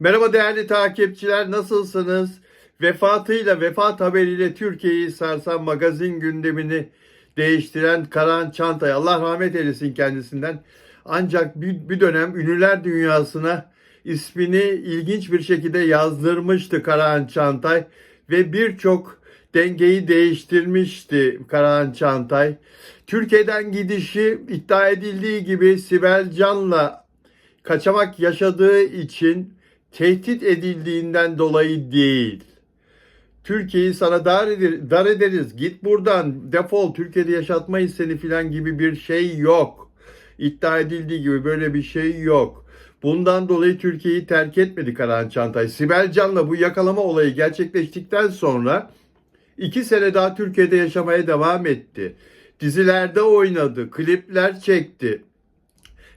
Merhaba değerli takipçiler nasılsınız? Vefatıyla vefat haberiyle Türkiye'yi sarsan magazin gündemini değiştiren Karan Çantay Allah rahmet eylesin kendisinden. Ancak bir, bir dönem ünlüler dünyasına ismini ilginç bir şekilde yazdırmıştı Karahan Çantay ve birçok dengeyi değiştirmişti Karahan Çantay. Türkiye'den gidişi iddia edildiği gibi Sibel Can'la kaçamak yaşadığı için tehdit edildiğinden dolayı değil. Türkiye'yi sana dar, eder, dar ederiz. Git buradan defol Türkiye'de yaşatmayız seni filan gibi bir şey yok. İddia edildiği gibi böyle bir şey yok. Bundan dolayı Türkiye'yi terk etmedi Karahan Çantay. Sibel Can'la bu yakalama olayı gerçekleştikten sonra iki sene daha Türkiye'de yaşamaya devam etti. Dizilerde oynadı, klipler çekti.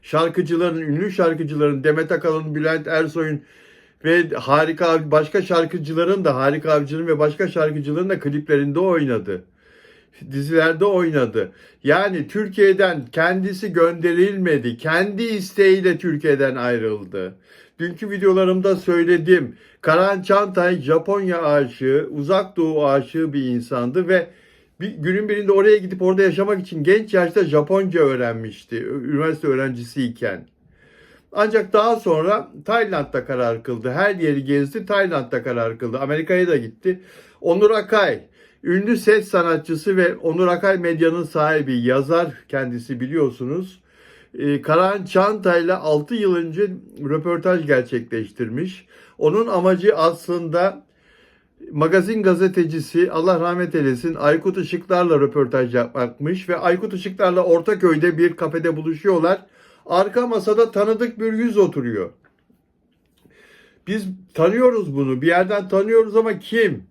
Şarkıcıların, ünlü şarkıcıların Demet Akalın, Bülent Ersoy'un ve harika başka şarkıcıların da harika avcının ve başka şarkıcıların da kliplerinde oynadı. Dizilerde oynadı. Yani Türkiye'den kendisi gönderilmedi. Kendi isteğiyle Türkiye'den ayrıldı. Dünkü videolarımda söyledim. Karan Çantay Japonya aşığı, uzak doğu aşığı bir insandı ve bir günün birinde oraya gidip orada yaşamak için genç yaşta Japonca öğrenmişti. Üniversite öğrencisiyken. Ancak daha sonra Tayland'da karar kıldı. Her yeri gezdi. Tayland'da karar kıldı. Amerika'ya da gitti. Onur Akay, ünlü ses sanatçısı ve Onur Akay Medya'nın sahibi, yazar kendisi biliyorsunuz. Ee, Karahan Çantay'la 6 yıl önce röportaj gerçekleştirmiş. Onun amacı aslında magazin gazetecisi Allah rahmet eylesin Aykut Işıklar'la röportaj yapmakmış ve Aykut Işıklar'la Ortaköy'de bir kafede buluşuyorlar. Arka masada tanıdık bir yüz oturuyor. Biz tanıyoruz bunu. Bir yerden tanıyoruz ama kim?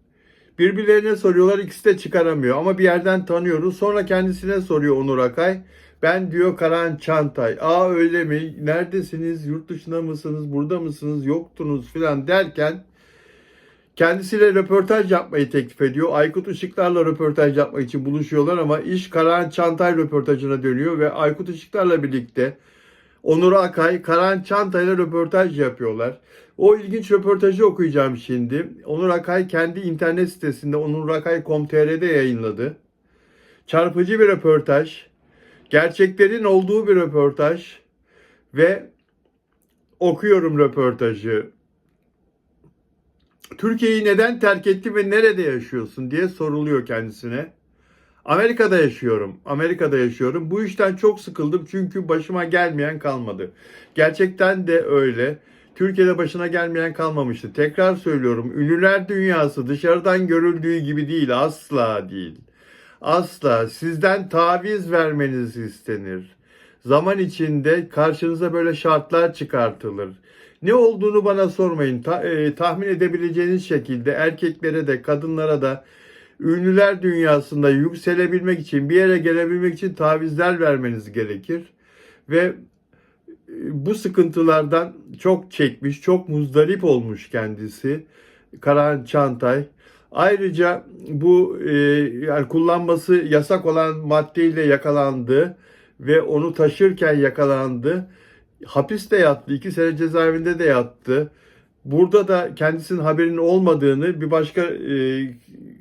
Birbirlerine soruyorlar. ikisi de çıkaramıyor. Ama bir yerden tanıyoruz. Sonra kendisine soruyor Onur Akay. Ben diyor Karan Çantay. Aa öyle mi? Neredesiniz? Yurt dışında mısınız? Burada mısınız? Yoktunuz filan derken kendisiyle röportaj yapmayı teklif ediyor. Aykut Işıklar'la röportaj yapmak için buluşuyorlar ama iş Karan Çantay röportajına dönüyor ve Aykut Işıklar'la birlikte Onur Akay, Karan Çantay'la röportaj yapıyorlar. O ilginç röportajı okuyacağım şimdi. Onur Akay kendi internet sitesinde onurakay.com.tr'de yayınladı. Çarpıcı bir röportaj. Gerçeklerin olduğu bir röportaj. Ve okuyorum röportajı. Türkiye'yi neden terk etti ve nerede yaşıyorsun diye soruluyor kendisine. Amerika'da yaşıyorum. Amerika'da yaşıyorum. Bu işten çok sıkıldım çünkü başıma gelmeyen kalmadı. Gerçekten de öyle. Türkiye'de başına gelmeyen kalmamıştı. Tekrar söylüyorum. Ünlüler dünyası dışarıdan görüldüğü gibi değil. Asla değil. Asla. Sizden taviz vermeniz istenir. Zaman içinde karşınıza böyle şartlar çıkartılır. Ne olduğunu bana sormayın. Ta- e, tahmin edebileceğiniz şekilde erkeklere de kadınlara da ünlüler dünyasında yükselebilmek için, bir yere gelebilmek için tavizler vermeniz gerekir. Ve e, bu sıkıntılardan çok çekmiş, çok muzdarip olmuş kendisi Karahan Çantay. Ayrıca bu e, yani kullanması yasak olan maddeyle yakalandı ve onu taşırken yakalandı. Hapiste yattı, iki sene cezaevinde de yattı. Burada da kendisinin haberinin olmadığını bir başka e,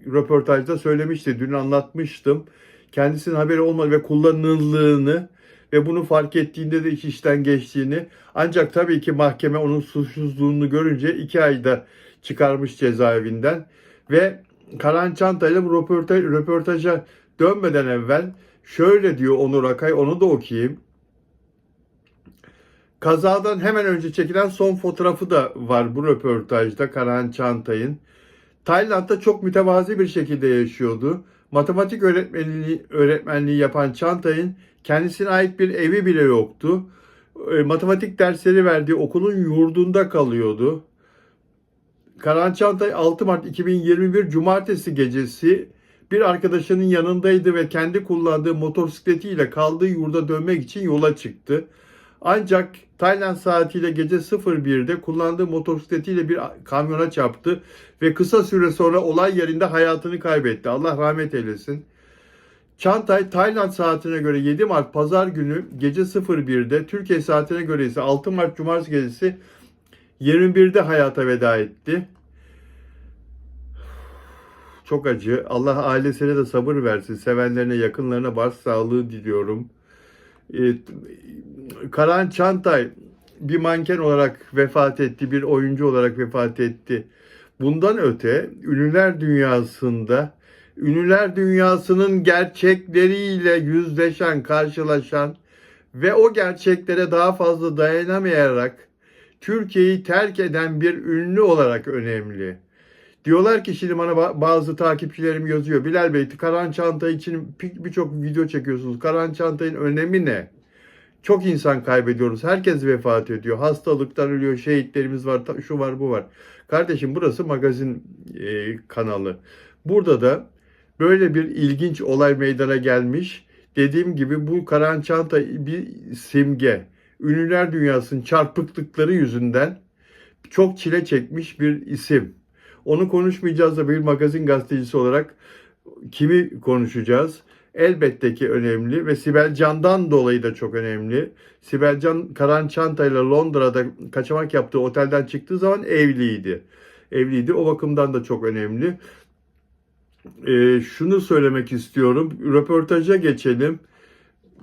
röportajda söylemişti. Dün anlatmıştım. Kendisinin haberi olmadı ve kullanıldığını ve bunu fark ettiğinde de iş işten geçtiğini. Ancak tabii ki mahkeme onun suçsuzluğunu görünce iki ayda çıkarmış cezaevinden. Ve Karan Çantay'la bu röportaj, röportaja dönmeden evvel şöyle diyor Onur Akay, onu da okuyayım. Kazadan hemen önce çekilen son fotoğrafı da var bu röportajda Karahan Çantay'ın. Tayland'da çok mütevazi bir şekilde yaşıyordu. Matematik öğretmenliği, öğretmenliği yapan Çantay'ın kendisine ait bir evi bile yoktu. E, matematik dersleri verdiği okulun yurdunda kalıyordu. Karahan Çantay 6 Mart 2021 Cumartesi gecesi bir arkadaşının yanındaydı ve kendi kullandığı motosikletiyle kaldığı yurda dönmek için yola çıktı. Ancak Tayland saatiyle gece 01'de kullandığı motosikletiyle bir kamyona çarptı ve kısa süre sonra olay yerinde hayatını kaybetti. Allah rahmet eylesin. Çantay Tayland saatine göre 7 Mart pazar günü gece 01'de, Türkiye saatine göre ise 6 Mart cumartesi gecesi 21'de hayata veda etti. Çok acı. Allah ailesine de sabır versin. Sevenlerine, yakınlarına başsağlığı diliyorum. Ee, Karan Çantay bir manken olarak vefat etti, bir oyuncu olarak vefat etti. Bundan öte ünlüler dünyasında, ünlüler dünyasının gerçekleriyle yüzleşen, karşılaşan ve o gerçeklere daha fazla dayanamayarak Türkiye'yi terk eden bir ünlü olarak önemli. Diyorlar ki şimdi bana ba- bazı takipçilerim yazıyor. Bilal Bey Karan Çantay için bir- birçok video çekiyorsunuz. Karan Çantay'ın önemi ne? Çok insan kaybediyoruz. Herkes vefat ediyor. Hastalıktan ölüyor. Şehitlerimiz var. Şu var bu var. Kardeşim burası magazin e, kanalı. Burada da böyle bir ilginç olay meydana gelmiş. Dediğim gibi bu Karan Çanta bir simge. Ünlüler dünyasının çarpıklıkları yüzünden çok çile çekmiş bir isim. Onu konuşmayacağız da bir magazin gazetecisi olarak kimi konuşacağız? Elbette ki önemli ve Sibel Can'dan dolayı da çok önemli. Sibel Can Karan Çanta ile Londra'da kaçamak yaptığı otelden çıktığı zaman evliydi. Evliydi. O bakımdan da çok önemli. Ee, şunu söylemek istiyorum. Röportaja geçelim.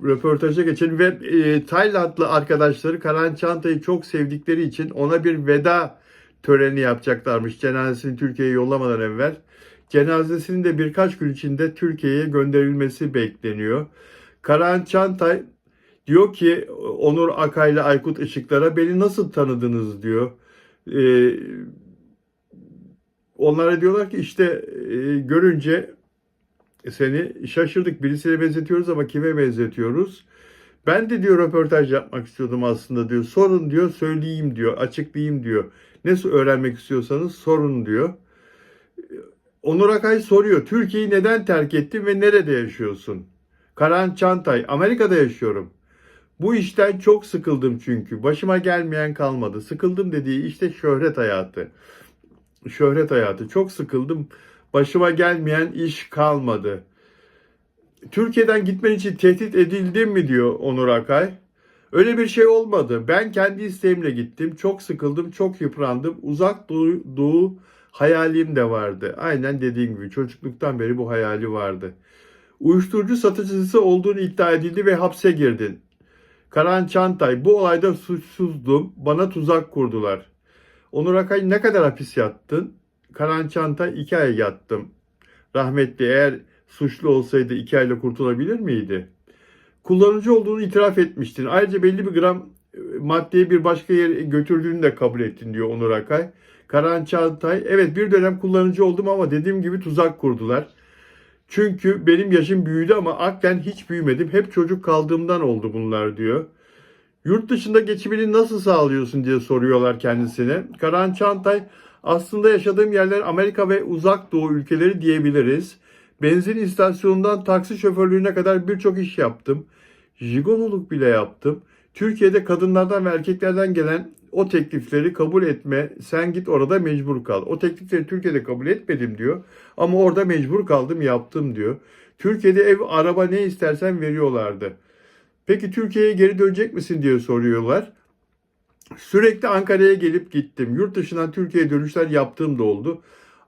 Röportaja geçelim ve e, Taylandlı arkadaşları Karan Çanta'yı çok sevdikleri için ona bir veda töreni yapacaklarmış cenazesini Türkiye'ye yollamadan evvel. Cenazesinin de birkaç gün içinde Türkiye'ye gönderilmesi bekleniyor. Karan Çantay diyor ki Onur Akay ile Aykut Işıklar'a beni nasıl tanıdınız diyor. Ee, onlara diyorlar ki işte e, görünce seni şaşırdık. Birisine benzetiyoruz ama kime benzetiyoruz? Ben de diyor röportaj yapmak istiyordum aslında diyor. Sorun diyor, söyleyeyim diyor, açıklayayım diyor. Ne öğrenmek istiyorsanız sorun diyor. Onur Akay soruyor. Türkiye'yi neden terk ettin ve nerede yaşıyorsun? Karan Çantay, Amerika'da yaşıyorum. Bu işten çok sıkıldım çünkü. Başıma gelmeyen kalmadı. Sıkıldım dediği işte şöhret hayatı. Şöhret hayatı. Çok sıkıldım. Başıma gelmeyen iş kalmadı. Türkiye'den gitmen için tehdit edildim mi diyor Onur Akay. Öyle bir şey olmadı. Ben kendi isteğimle gittim. Çok sıkıldım, çok yıprandım. Uzak doğu, doğu hayalim de vardı. Aynen dediğim gibi çocukluktan beri bu hayali vardı. Uyuşturucu satıcısı olduğunu iddia edildi ve hapse girdin. Karan Çantay, bu olayda suçsuzdum. Bana tuzak kurdular. Onur Akay ne kadar hapis yattın? Karan Çantay iki ay yattım. Rahmetli eğer suçlu olsaydı iki ayla kurtulabilir miydi? Kullanıcı olduğunu itiraf etmiştin. Ayrıca belli bir gram e, maddeyi bir başka yere götürdüğünü de kabul ettin diyor Onur Akay. Karan Çağatay, evet bir dönem kullanıcı oldum ama dediğim gibi tuzak kurdular. Çünkü benim yaşım büyüdü ama aklen hiç büyümedim. Hep çocuk kaldığımdan oldu bunlar diyor. Yurt dışında geçimini nasıl sağlıyorsun diye soruyorlar kendisine. Karan Çantay aslında yaşadığım yerler Amerika ve uzak doğu ülkeleri diyebiliriz. Benzin istasyonundan taksi şoförlüğüne kadar birçok iş yaptım. Jigololuk bile yaptım. Türkiye'de kadınlardan ve erkeklerden gelen o teklifleri kabul etme. Sen git orada mecbur kal. O teklifleri Türkiye'de kabul etmedim diyor. Ama orada mecbur kaldım yaptım diyor. Türkiye'de ev, araba ne istersen veriyorlardı. Peki Türkiye'ye geri dönecek misin diye soruyorlar. Sürekli Ankara'ya gelip gittim. Yurt dışından Türkiye'ye dönüşler yaptığım da oldu.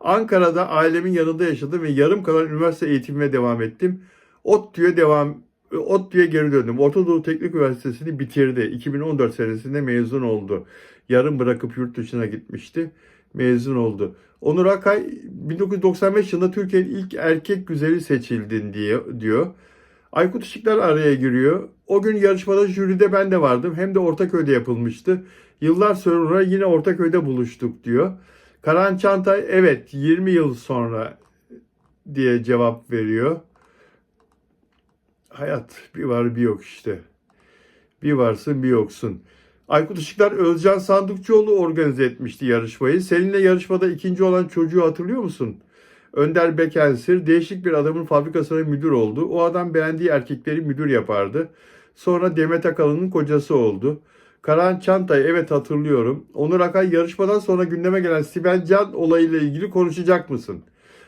Ankara'da ailemin yanında yaşadım ve yarım kalan üniversite eğitimime devam ettim. ODTÜ'ye devam ODTÜ'ye geri döndüm. Orta Doğu Teknik Üniversitesi'ni bitirdi. 2014 senesinde mezun oldu. Yarım bırakıp yurt dışına gitmişti. Mezun oldu. Onur Akay 1995 yılında Türkiye'nin ilk erkek güzeli seçildin diye diyor. Aykut Işıklar araya giriyor. O gün yarışmada jüride ben de vardım. Hem de Ortaköy'de yapılmıştı. Yıllar sonra yine Ortaköy'de buluştuk diyor. Karan Çantay evet 20 yıl sonra diye cevap veriyor. Hayat bir var bir yok işte. Bir varsın bir yoksun. Aykut Işıklar Özcan Sandıkçıoğlu organize etmişti yarışmayı. Seninle yarışmada ikinci olan çocuğu hatırlıyor musun? Önder Bekensir değişik bir adamın fabrikasına müdür oldu. O adam beğendiği erkekleri müdür yapardı. Sonra Demet Akalın'ın kocası oldu. Karan Çantay evet hatırlıyorum. Onur Akay yarışmadan sonra gündeme gelen Sibel Can olayıyla ilgili konuşacak mısın?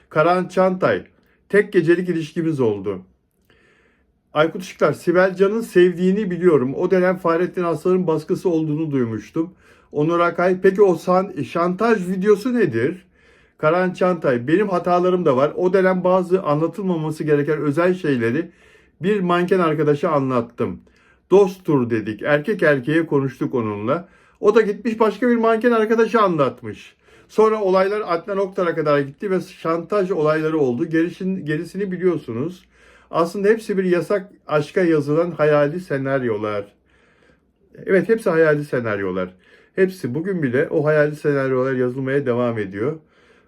Karan Çantay tek gecelik ilişkimiz oldu. Aykut Işıklar, Sibel Can'ın sevdiğini biliyorum. O dönem Fahrettin Aslan'ın baskısı olduğunu duymuştum. Onur Akay. Peki o san, şantaj videosu nedir? Karan Çantay. Benim hatalarım da var. O dönem bazı anlatılmaması gereken özel şeyleri bir manken arkadaşa anlattım. Dosttur dedik. Erkek erkeğe konuştuk onunla. O da gitmiş başka bir manken arkadaşa anlatmış. Sonra olaylar Adnan Oktar'a kadar gitti ve şantaj olayları oldu. Gerisini, gerisini biliyorsunuz. Aslında hepsi bir yasak aşka yazılan hayali senaryolar. Evet hepsi hayali senaryolar. Hepsi bugün bile o hayali senaryolar yazılmaya devam ediyor.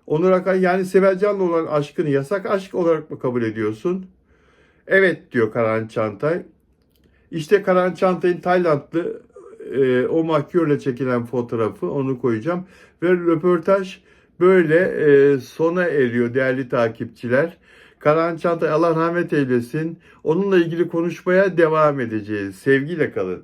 Onur Akay yani Sibel olan aşkını yasak aşk olarak mı kabul ediyorsun? Evet diyor Karan Çantay. İşte Karan Çantay'ın Taylandlı e, o makyörle çekilen fotoğrafı onu koyacağım. Ve röportaj böyle e, sona eriyor değerli takipçiler. Karan Çantay Allah rahmet eylesin. Onunla ilgili konuşmaya devam edeceğiz. Sevgiyle kalın.